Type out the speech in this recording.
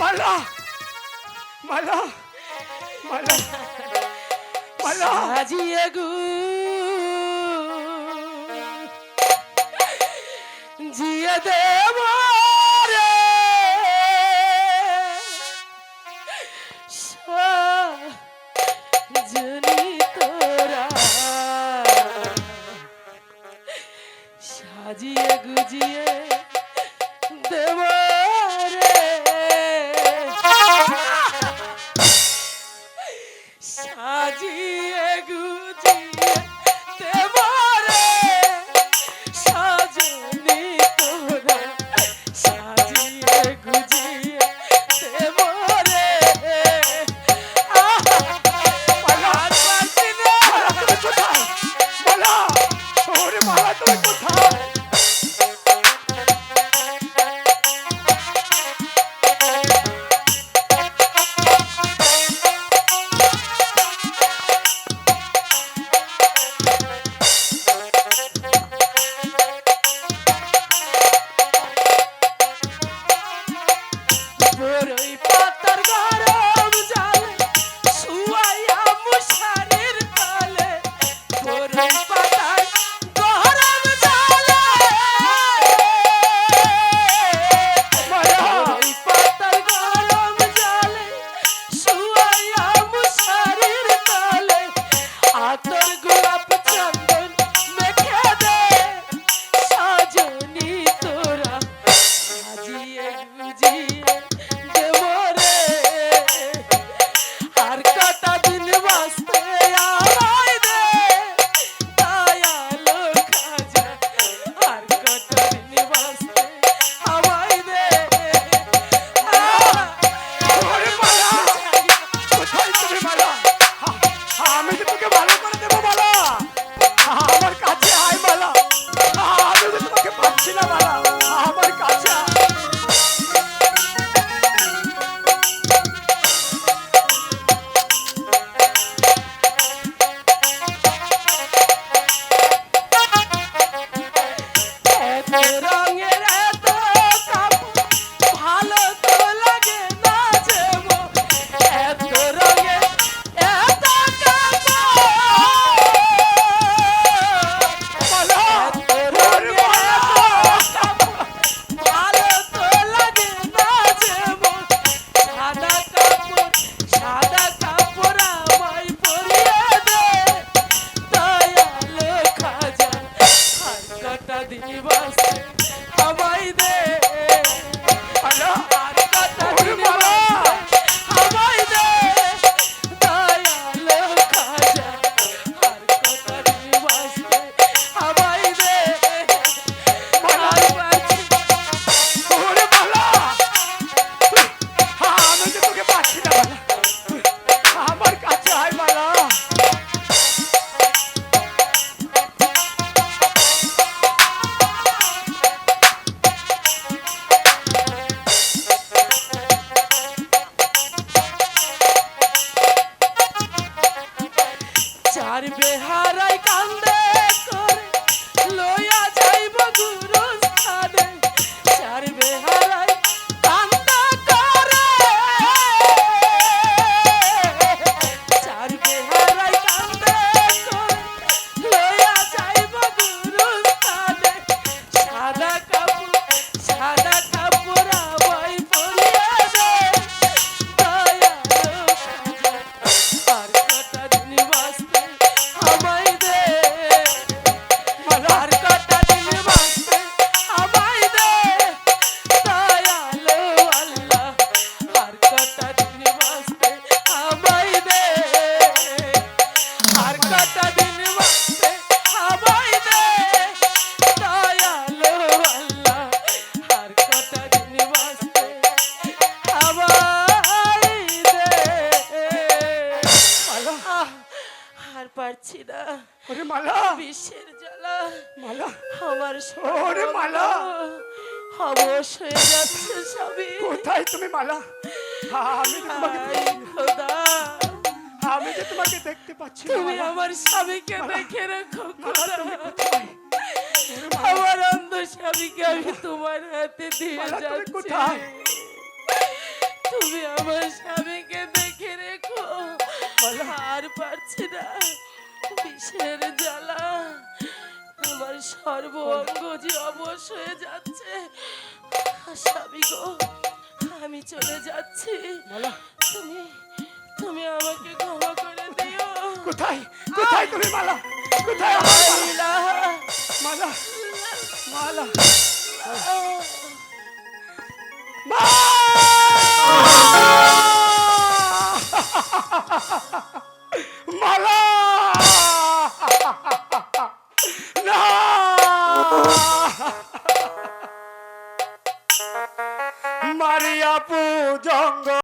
মালা মালা মালা মালা। সাজিয়ে গু। জিয়ে দেবা Fala, Tuti! আর বেহারায় কান্দে। না। ওরে মালা। জ্বালা। মালা। আমার ওরে মালা। হয়ে যাচ্ছে কোথায় তুমি মালা? আমি তোমাকে খোদা। আমি যে তোমাকে দেখতে পাচ্ছি তুমি আমার স্বামীকে দেখে রেখো আমার অন্ধ স্বামীকে আমি তোমার হাতে দিয়ে যাচ্ছি। তুমি আমার স্বামীকে দেখে রেখো। সর্ব অঙ্গ যে অবশ হয়ে যাচ্ছে। স্বামী গো আমি চলে যাচ্ছি। মালা তুমি তুমি আমাকে ক্ষমা করে দিও। কোথায়? কোথায় তুমি মালা? কোথায় আমার মালা? মালা। মালা আহ, মা!